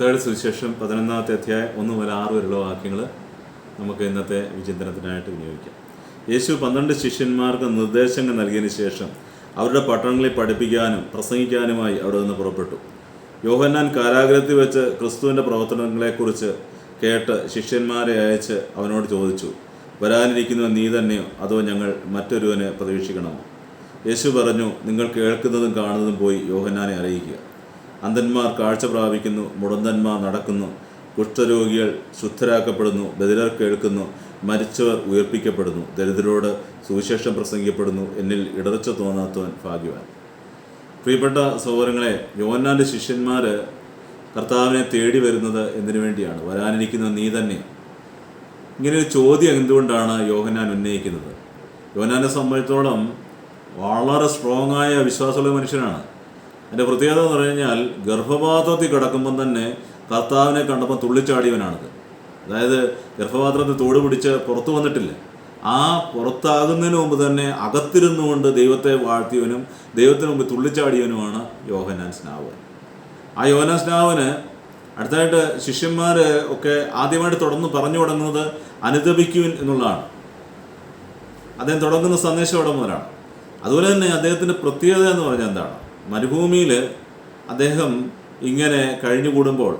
മത്തയുടെ സുവിശേഷം പതിനൊന്നാമത്തെ അധ്യായം ഒന്ന് മുതൽ ആറ് വരെയുള്ള വാക്യങ്ങൾ നമുക്ക് ഇന്നത്തെ വിചിന്തനത്തിനായിട്ട് വിനിയോഗിക്കാം. യേശു പന്ത്രണ്ട് ശിഷ്യന്മാർക്ക് നിർദ്ദേശങ്ങൾ നൽകിയതിന് ശേഷം അവരുടെ പട്ടണങ്ങളിൽ പഠിപ്പിക്കാനും പ്രസംഗിക്കാനുമായി അവിടെ നിന്ന് പുറപ്പെട്ടു. യോഹന്നാൻ കാരാഗ്രഹത്തിൽ വെച്ച് ക്രിസ്തുവിന്റെ പ്രവർത്തനങ്ങളെക്കുറിച്ച് കേട്ട് ശിഷ്യന്മാരെ അയച്ച് അവനോട് ചോദിച്ചു വരാനിരിക്കുന്ന നീ തന്നെയോ? അതോ ഞങ്ങൾ മറ്റൊരുവനെ പ്രതീക്ഷിക്കണമോ? യേശു പറഞ്ഞു നിങ്ങൾ കേൾക്കുന്നതും കാണുന്നതും പോയി യോഹന്നാനെ അറിയിക്കുക. അന്ധന്മാർ കാഴ്ച പ്രാപിക്കുന്നു മുടന്തന്മാർ നടക്കുന്നു കുഷ്ഠരോഗികൾ ശുദ്ധരാക്കപ്പെടുന്നു ബദിരർ കേൾക്കുന്നു മരിച്ചവർ ഉയർപ്പിക്കപ്പെടുന്നു ദരിദ്രരോട് സുവിശേഷം പ്രസംഗിക്കപ്പെടുന്നു എന്നിൽ ഇടർച്ച തോന്നാത്തവൻ ഭാഗ്യവാൻ. പ്രിയപ്പെട്ട സഹോദരങ്ങളെ യോഹന്നാന്റെ ശിഷ്യന്മാർ കർത്താവിനെ തേടി വരുന്നത് എന്തിനു വേണ്ടിയാണ്? വരാനിരിക്കുന്ന നീ തന്നെ. ഇങ്ങനെ ഒരു ചോദ്യം എന്തുകൊണ്ടാണ് യോഹന്നാൻ ഉന്നയിക്കുന്നത്? യോഹന്നാനെ സംബന്ധിച്ചോളം വളരെ സ്ട്രോങ് ആയ വിശ്വാസമുള്ള മനുഷ്യനാണ്. എന്റെ പ്രത്യേകത എന്ന് പറഞ്ഞു കഴിഞ്ഞാൽ ഗർഭപാത്രത്തിൽ കിടക്കുമ്പം തന്നെ കർത്താവിനെ കണ്ടപ്പോൾ തുള്ളിച്ചാടിയവനാണത്. അതായത് ഗർഭപാത്രത്തിൽ തോട് പിടിച്ച് പുറത്തു വന്നിട്ടില്ല. ആ പുറത്താകുന്നതിന് മുമ്പ് തന്നെ അകത്തിരുന്നുകൊണ്ട് ദൈവത്തെ വാഴ്ത്തിയവനും ദൈവത്തിന് മുമ്പ് തുള്ളിച്ചാടിയവനുമാണ് യോഹനാൻ സ്നാവൻ ആ യോഹനാൻ സ്നാവന് അടുത്തായിട്ട് ശിഷ്യന്മാർ ഒക്കെ ആദ്യമായിട്ട് തുടർന്ന് പറഞ്ഞു തുടങ്ങുന്നത് അനുദപിക്കുവിൻ എന്നുള്ളതാണ്. അദ്ദേഹം തുടങ്ങുന്ന സന്ദേശം മുതലാണ്. അതുപോലെ തന്നെ അദ്ദേഹത്തിന്റെ പ്രത്യേകത എന്ന് പറഞ്ഞാൽ എന്താണ്? മരുഭൂമിയിൽ അദ്ദേഹം ഇങ്ങനെ കഴിഞ്ഞുകൂടുമ്പോൾ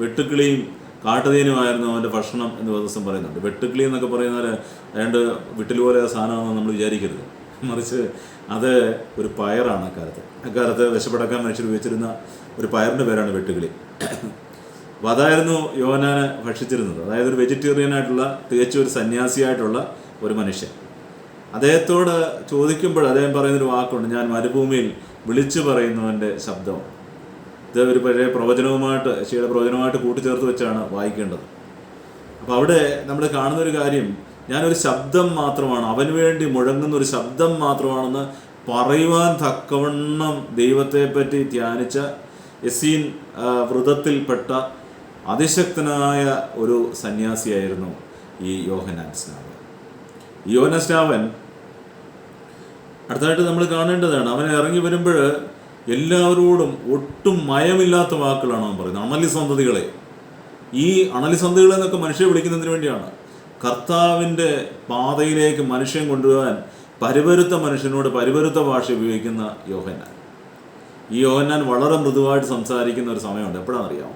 വെട്ടുക്കിളിയും കാട്ടുതേനുമായിരുന്നു അവന്റെ ഭക്ഷണം എന്ന് ദിവസം പറയുന്നുണ്ട്. വെട്ടുക്കിളി എന്നൊക്കെ പറയുന്നവർ രണ്ട് വിട്ടിൽ പോലെ സാധനമാണെന്ന് നമ്മൾ വിചാരിക്കരുത്. മറിച്ച് അത് ഒരു പയറാണ് അക്കാലത്ത്. അക്കാലത്ത് വിശപ്പടക്കാൻ മനുഷ്യർ ഉപയോഗിച്ചിരുന്ന ഒരു പയറിന്റെ പേരാണ് വെട്ടുകിളി അപ്പോൾ അതായിരുന്നു യോനാനെ ഭക്ഷിച്ചിരുന്നത്. അതായത് ഒരു വെജിറ്റേറിയൻ ആയിട്ടുള്ള തികച്ചും ഒരു സന്യാസിയായിട്ടുള്ള ഒരു മനുഷ്യൻ. അദ്ദേഹത്തോട് ചോദിക്കുമ്പോൾ അദ്ദേഹം പറയുന്നൊരു വാക്കുണ്ട്. ഞാൻ മരുഭൂമിയിൽ വിളിച്ചു പറയുന്നവന്റെ ശബ്ദം. ഇത് ഒരു പഴയ പ്രവചനവുമായിട്ട് യശയുടെ പ്രവചനവുമായിട്ട് കൂട്ടിച്ചേർത്ത് വെച്ചാണ് വായിക്കേണ്ടത്. അപ്പോൾ അവിടെ നമ്മൾ കാണുന്ന ഒരു കാര്യം ഞാനൊരു ശബ്ദം മാത്രമാണ് അവന് വേണ്ടി മുഴങ്ങുന്ന ഒരു ശബ്ദം മാത്രമാണെന്ന് പറയുവാൻ തക്കവണ്ണം ദൈവത്തെപ്പറ്റി ധ്യാനിച്ച എസീൻ ആ, വ്രതത്തിൽപ്പെട്ട അതിശക്തനായ ഒരു സന്യാസിയായിരുന്നു ഈ യോഹനാൻ സ്നാവൻ ഈ യോഹനാൻ സ്നാവൻ അടുത്തതായിട്ട് നമ്മൾ കാണേണ്ടതാണ് അവൻ ഇറങ്ങി വരുമ്പോൾ എല്ലാവരോടും ഒട്ടും മയമില്ലാത്ത വാക്കുകളാണ് അവൻ പറയുന്നത്. അണലി സന്തതികളെ. ഈ അണലി സന്തതികളെ എന്നൊക്കെ മനുഷ്യരെ വിളിക്കുന്നതിന് വേണ്ടിയാണ്. കർത്താവിന്റെ പാതയിലേക്ക് മനുഷ്യൻ കൊണ്ടുപോകാൻ പരിവരുത്ത മനുഷ്യനോട് പരിവരുത്ത ഭാഷ ഉപയോഗിക്കുന്ന യോഹന്നാൻ. ഈ യോഹന്നാൻ വളരെ മൃദുവായിട്ട് സംസാരിക്കുന്ന ഒരു സമയമുണ്ട്. എപ്പോഴാണെന്നറിയാമോ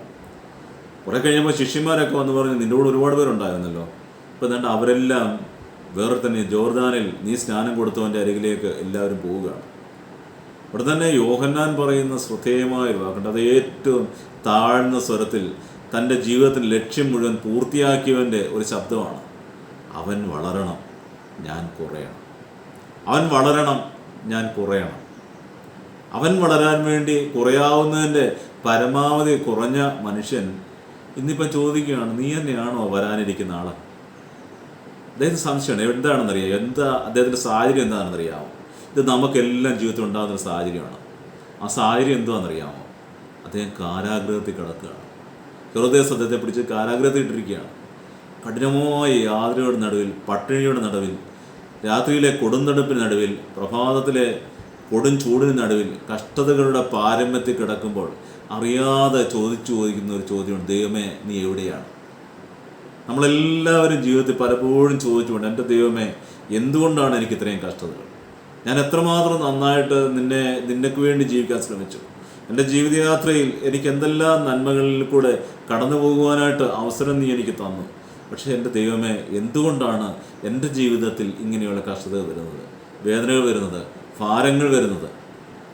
കുറെ കഴിയുമ്പോൾ ശിഷ്യന്മാരൊക്കെ വന്ന് പറഞ്ഞ് നിന്നോട് ഒരുപാട് പേരുണ്ടായിരുന്നല്ലോ. ഇപ്പം എന്താണ്ട് അവരെല്ലാം വേറെ തന്നെ ജോർദാനിൽ നീ സ്നാനം കൊടുത്തവന്റെ അരികിലേക്ക് എല്ലാവരും പോവുകയാണ് ഇവിടെ തന്നെ യോഹന്നാൻ പറയുന്ന ശ്രദ്ധേയമായ ഒരു വാക്കുണ്ട്. അത് ഏറ്റവും താഴ്ന്ന സ്വരത്തിൽ തന്റെ ജീവിതത്തിന്റെ ലക്ഷ്യം മുഴുവൻ പൂർത്തിയാക്കിയവന്റെ ഒരു ശബ്ദമാണ്. അവൻ വളരണം ഞാൻ കുറയണം. അവൻ വളരണം ഞാൻ കുറയണം. അവൻ വളരാൻ വേണ്ടി കുറയാവുന്നതിന്റെ പരമാവധി കുറഞ്ഞ മനുഷ്യൻ ഇന്നിപ്പം ചോദിക്കുകയാണ് നീ തന്നെയാണോ വരാനിരിക്കുന്ന ആൾ? അദ്ദേഹത്തിന് സംശയമാണ് എന്താണെന്നറിയാം? എന്താ അദ്ദേഹത്തിന്റെ സാഹചര്യം എന്താണെന്നറിയാമോ? ഇത് നമുക്കെല്ലാം ജീവിതത്തിൽ ഉണ്ടാകുന്ന ഒരു സാഹചര്യമാണ്. ആ സാഹചര്യം എന്താണെന്നറിയാമോ? അദ്ദേഹം കാരാഗ്രഹത്തിൽ കിടക്കുകയാണ്. ഹൃദയ സദ്യത്തെ പിടിച്ച് കാരാഗ്രഹത്തിൽ ഇട്ടിരിക്കുകയാണ്. കഠിനമായ യാതനയുടെ നടുവിൽ പട്ടിണിയുടെ നടുവിൽ രാത്രിയിലെ കൊടുന്തടുപ്പിന് നടുവിൽ പ്രഭാതത്തിലെ കൊടും ചൂടിന് നടുവിൽ കഷ്ടതകളുടെ പാരമ്യത്തിൽ കിടക്കുമ്പോൾ അറിയാതെ ചോദിച്ചു ചോദിക്കുന്ന ഒരു ചോദ്യമാണ് ദൈവമേ നീ എവിടെയാണ്? നമ്മളെല്ലാവരും ജീവിതത്തിൽ പലപ്പോഴും ചോദിച്ചുകൊണ്ട് എന്റെ ദൈവമേ എന്തുകൊണ്ടാണ് എനിക്ക് ഇത്രയും കഷ്ടതകൾ? ഞാൻ എത്രമാത്രം നന്നായിട്ട് നിന്നെ നിനക്ക് വേണ്ടി ജീവിക്കാൻ ശ്രമിച്ചു. എന്റെ ജീവിതയാത്രയിൽ എനിക്ക് എന്തെല്ലാം നന്മകളിൽ കൂടെ കടന്നു പോകുവാനായിട്ട് അവസരം നീ എനിക്ക് തന്നു. പക്ഷേ എന്റെ ദൈവമേ എന്തുകൊണ്ടാണ് എന്റെ ജീവിതത്തിൽ ഇങ്ങനെയുള്ള കഷ്ടതകൾ വരുന്നത്? വേദനകൾ വരുന്നത് ഭാരങ്ങൾ വരുന്നത്.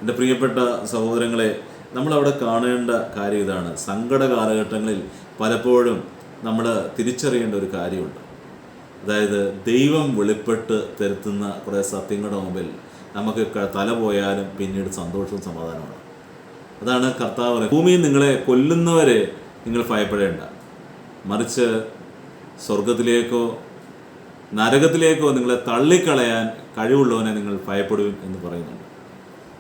എന്റെ പ്രിയപ്പെട്ട സഹോദരങ്ങളെ നമ്മളവിടെ കാണേണ്ട കാര്യം ഇതാണ്. സങ്കട കാലഘട്ടങ്ങളിൽ പലപ്പോഴും നമ്മൾ തിരിച്ചറിയേണ്ട ഒരു കാര്യമുണ്ട്. അതായത് ദൈവം വെളിപ്പെട്ട് തരുത്തുന്ന കുറേ സത്യങ്ങളുടെ മുമ്പിൽ നമുക്ക് തല പോയാലും പിന്നീട് സന്തോഷവും സമാധാനമാണ് അതാണ് കർത്താവ് ഭൂമിയിൽ നിങ്ങളെ കൊല്ലുന്നവരെ നിങ്ങൾ ഭയപ്പെടേണ്ട. മറിച്ച് സ്വർഗത്തിലേക്കോ നരകത്തിലേക്കോ നിങ്ങളെ തള്ളിക്കളയാൻ കഴിവുള്ളവനെ നിങ്ങൾ ഭയപ്പെടുവിൻ എന്ന് പറയുന്നുണ്ട്.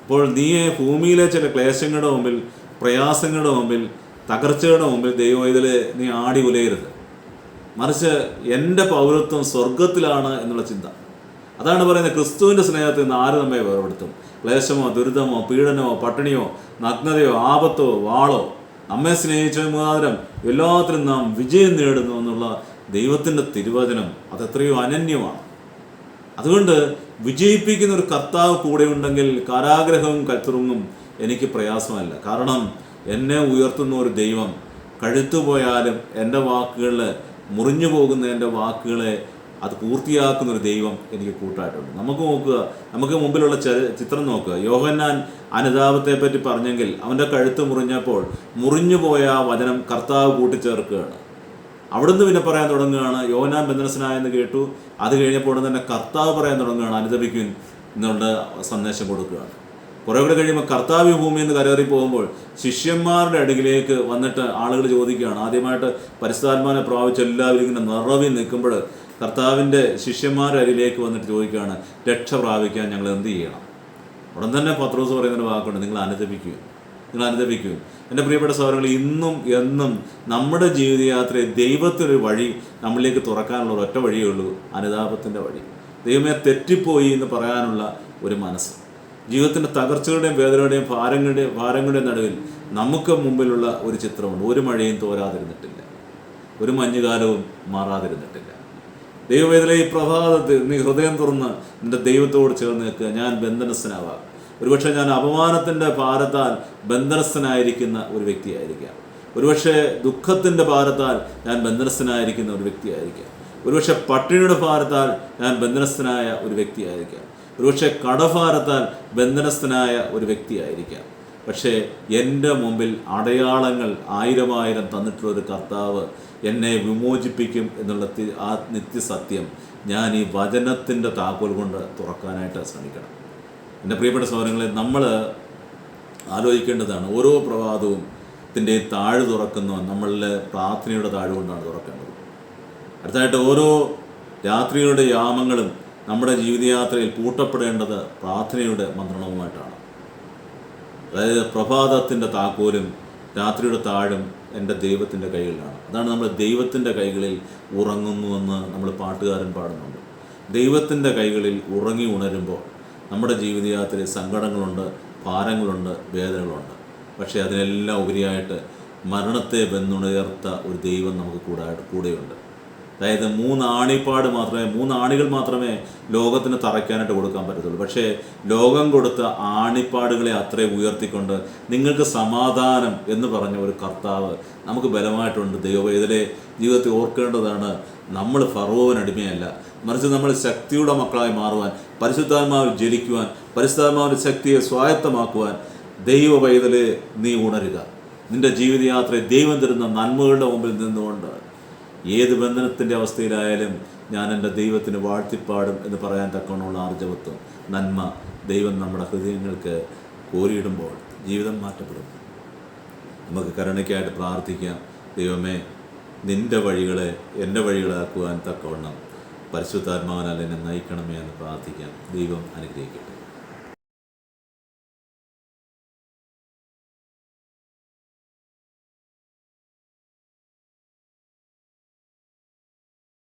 അപ്പോൾ നീയെ ഭൂമിയിലെ ചില ക്ലേശങ്ങളുടെ മുമ്പിൽ പ്രയാസങ്ങളുടെ മുമ്പിൽ തകർച്ചയുടെ മുമ്പിൽ ദൈവം ഇതിൽ നീ ആടി ഉലയരുത്. മറിച്ച് എന്റെ പൗരത്വം സ്വർഗത്തിലാണ് എന്നുള്ള ചിന്ത. അതാണ് പറയുന്നത് ക്രിസ്തുവിന്റെ സ്നേഹത്തിൽ നിന്ന് ആര് നമ്മെ വേർപെടുത്തും? ക്ലേശമോ ദുരിതമോ പീഡനമോ പട്ടിണിയോ നഗ്നതയോ ആപത്തോ വാളോ? നമ്മെ സ്നേഹിച്ച മുഖാന്തരം എല്ലാത്തിനും നാം വിജയം നേടുന്നു എന്നുള്ള ദൈവത്തിന്റെ തിരുവചനം അതെത്രയോ അനന്യമാണ്. അതുകൊണ്ട് വിജയിപ്പിക്കുന്ന ഒരു കർത്താവ് കൂടെ ഉണ്ടെങ്കിൽ കാരാഗ്രഹവും കത്തുറുങ്ങും എനിക്ക് പ്രയാസമല്ല. കാരണം എന്നെ ഉയർത്തുന്ന ഒരു ദൈവം. കഴുത്തുപോയാലും എന്റെ വാക്കുകളിൽ മുറിഞ്ഞു പോകുന്ന എന്റെ വാക്കുകളെ അത് പൂർത്തിയാക്കുന്ന ഒരു ദൈവം എനിക്ക് കൂട്ടായിട്ടുണ്ട്. നമുക്ക് നോക്കുക നമുക്ക് മുമ്പിലുള്ള ചിത്രം നോക്കുക. യോഹന്നാൻ അനുതാപത്തെ പറ്റി പറഞ്ഞെങ്കിൽ അവന്റെ കഴുത്ത് മുറിഞ്ഞപ്പോൾ മുറിഞ്ഞു പോയ വചനം കർത്താവ് കൂട്ടിച്ചേർക്കുകയാണ്. അവിടുന്ന് പിന്നെ പറയാൻ തുടങ്ങുകയാണ് യോഹനാൻ ബന്ധനസ്ഥനായെന്ന് കേട്ടു. അത് കഴിഞ്ഞപ്പോൾ തന്നെ കർത്താവ് പറയാൻ തുടങ്ങുകയാണ് അനുദപിക്കും എന്നുള്ള സന്ദേശം കൊടുക്കുകയാണ്. കുറേ കൂടെ കഴിയുമ്പോൾ കർത്താവ് ഭൂമി എന്ന് കരകറി പോകുമ്പോൾ ശിഷ്യന്മാരുടെ അടുക്കിലേക്ക് വന്നിട്ട് ആളുകൾ ചോദിക്കുകയാണ്. ആദ്യമായിട്ട് പരിസ്ഥാത്മാനെ പ്രാപിച്ച് എല്ലാവരും ഇങ്ങനെ നിറവിൽ നിൽക്കുമ്പോൾ കർത്താവിന്റെ ശിഷ്യന്മാരുടെ അരികിലേക്ക് വന്നിട്ട് ചോദിക്കുകയാണ് രക്ഷ പ്രാപിക്കാൻ ഞങ്ങൾ എന്ത് ചെയ്യണം? ഉടൻ തന്നെ പത്രോസ് പറയുന്നൊരു വാക്കുണ്ട് നിങ്ങൾ അനുദപിക്കുക നിങ്ങൾ അനുദപിക്കുക എന്റെ പ്രിയപ്പെട്ട സഹോദരങ്ങൾ ഇന്നും എന്നും നമ്മുടെ ജീവിതയാത്രയെ ദൈവത്തിനൊരു വഴി നമ്മളിലേക്ക് തുറക്കാനുള്ള ഒരൊറ്റ വഴിയേ ഉള്ളൂ അനുതാപത്തിന്റെ വഴി. ദൈവമേ തെറ്റിപ്പോയി എന്ന് പറയാനുള്ള ഒരു മനസ്സ്. ജീവിതത്തിന്റെ തകർച്ചകളുടെയും വേദനയുടെയും ഭാരങ്ങളുടെയും ഭാരങ്ങളുടെയും നടുവിൽ നമുക്ക് മുമ്പിലുള്ള ഒരു ചിത്രമുണ്ട്. ഒരു മഴയും തോരാതിരുന്നിട്ടില്ല. ഒരു മഞ്ഞുകാലവും മാറാതിരുന്നിട്ടില്ല. ദൈവവേദന ഈ പ്രഭാതത്തിൽ നീ ഹൃദയം തുറന്ന് നിന്റെ ദൈവത്തോട് ചേർന്ന് നിൽക്കുക. ഞാൻ ബന്ധനസ്ഥനാവാം. ഒരുപക്ഷെ ഞാൻ അപമാനത്തിന്റെ ഭാരത്താൽ ബന്ധനസ്ഥനായിരിക്കുന്ന ഒരു വ്യക്തിയായിരിക്കാം. ഒരുപക്ഷെ ദുഃഖത്തിന്റെ ഭാരത്താൽ ഞാൻ ബന്ധനസ്ഥനായിരിക്കുന്ന ഒരു വ്യക്തിയായിരിക്കാം. ഒരുപക്ഷെ പട്ടിണിയുടെ ഭാരത്താൽ ഞാൻ ബന്ധനസ്ഥനായ ഒരു വ്യക്തിയായിരിക്കാം. ഒരുപക്ഷെ കടഭാരത്താൽ ബന്ധനസ്ഥനായ ഒരു വ്യക്തിയായിരിക്കാം. പക്ഷേ എന്റെ മുമ്പിൽ അടയാളങ്ങൾ ആയിരമായിരം ആയിരം തന്നിട്ടുള്ള ഒരു കർത്താവ് എന്നെ വിമോചിപ്പിക്കും എന്നുള്ള ആ നിത്യസത്യം ഞാൻ ഈ വചനത്തിന്റെ താക്കോൽ കൊണ്ട് തുറക്കാനായിട്ട് ശ്രമിക്കണം. എന്റെ പ്രിയപ്പെട്ട സഹോദരങ്ങളെ നമ്മൾ ആലോചിക്കേണ്ടതാണ് ഓരോ പ്രഭാതവും ത്തിന്റെ താഴ് തുറക്കുന്ന നമ്മളിലെ പ്രാർത്ഥനയുടെ താഴ് കൊണ്ടാണ് തുറക്കേണ്ടത്. അടുത്തായിട്ട് ഓരോ രാത്രികളുടെ യാമങ്ങളും നമ്മുടെ ജീവിതയാത്രയിൽ പൂട്ടപ്പെടേണ്ടത് പ്രാർത്ഥനയുടെ മന്ത്രണവുമായിട്ടാണ്. അതായത് പ്രഭാതത്തിന്റെ താക്കോലും രാത്രിയുടെ താഴും എന്റെ ദൈവത്തിന്റെ കൈകളിലാണ്. അതാണ് നമ്മൾ ദൈവത്തിന്റെ കൈകളിൽ ഉറങ്ങുന്നുവെന്ന് നമ്മൾ പാട്ടുകാരൻ പാടുന്നുണ്ട്. ദൈവത്തിന്റെ കൈകളിൽ ഉറങ്ങി ഉണരുമ്പോൾ നമ്മുടെ ജീവിതയാത്രയിൽ സങ്കടങ്ങളുണ്ട് ഭാരങ്ങളുണ്ട് വേദനകളുണ്ട്. പക്ഷേ അതിനെല്ലാം ഉപരിയായിട്ട് മരണത്തെ ബന്ധുണയർത്ത ഒരു ദൈവം നമുക്ക് കൂടായിട്ട് കൂടെയുണ്ട്. അതായത് മൂന്ന് ആണിപ്പാട് മാത്രമേ മൂന്ന് ആണികൾ മാത്രമേ ലോകത്തിന് തറയ്ക്കാനായിട്ട് കൊടുക്കാൻ പറ്റത്തുള്ളൂ. പക്ഷേ ലോകം കൊടുത്ത ആണിപ്പാടുകളെ അത്രയും ഉയർത്തിക്കൊണ്ട് നിങ്ങൾക്ക് സമാധാനം എന്ന് പറഞ്ഞ ഒരു കർത്താവ് നമുക്ക് ബലമായിട്ടുണ്ട്. ദൈവവേദലെ ജീവിതത്തിൽ ഓർക്കേണ്ടതാണ് നമ്മൾ ഫറോവിന് അടിമയല്ല. മറിച്ച് നമ്മൾ ശക്തിയുടെ മക്കളായി മാറുവാൻ പരിശുദ്ധാത്മാവിൽ ജലിക്കുവാൻ പരിശുദ്ധാത്മാവിന്റെ ശക്തിയെ സ്വായത്തമാക്കുവാൻ ദൈവ പൈതലെ നീ ഉണരുക. നിന്റെ ജീവിതയാത്രയെ ദൈവം തരുന്ന നന്മകളുടെ മുമ്പിൽ നിന്നുകൊണ്ട് ഏത് ബന്ധനത്തിന്റെ അവസ്ഥയിലായാലും ഞാൻ എന്റെ ദൈവത്തിന് വാഴ്ത്തിപ്പാടും എന്ന് പറയാൻ തക്കവണ്ണമുള്ള ആർജവത്വം നന്മ ദൈവം നമ്മുടെ ഹൃദയങ്ങൾക്ക് കോരിയിടുമ്പോൾ ജീവിതം മാറ്റപ്പെടും. നമുക്ക് കരുണയ്ക്കായിട്ട് പ്രാർത്ഥിക്കാം. ദൈവമേ നിന്റെ വഴികളെ എന്റെ വഴികളാക്കുവാൻ തക്കവണ്ണം പരിശുദ്ധാത്മാവനാൽ എന്നെ നയിക്കണമേ എന്ന് പ്രാർത്ഥിക്കാം. ദൈവം അനുഗ്രഹിക്കട്ടെ.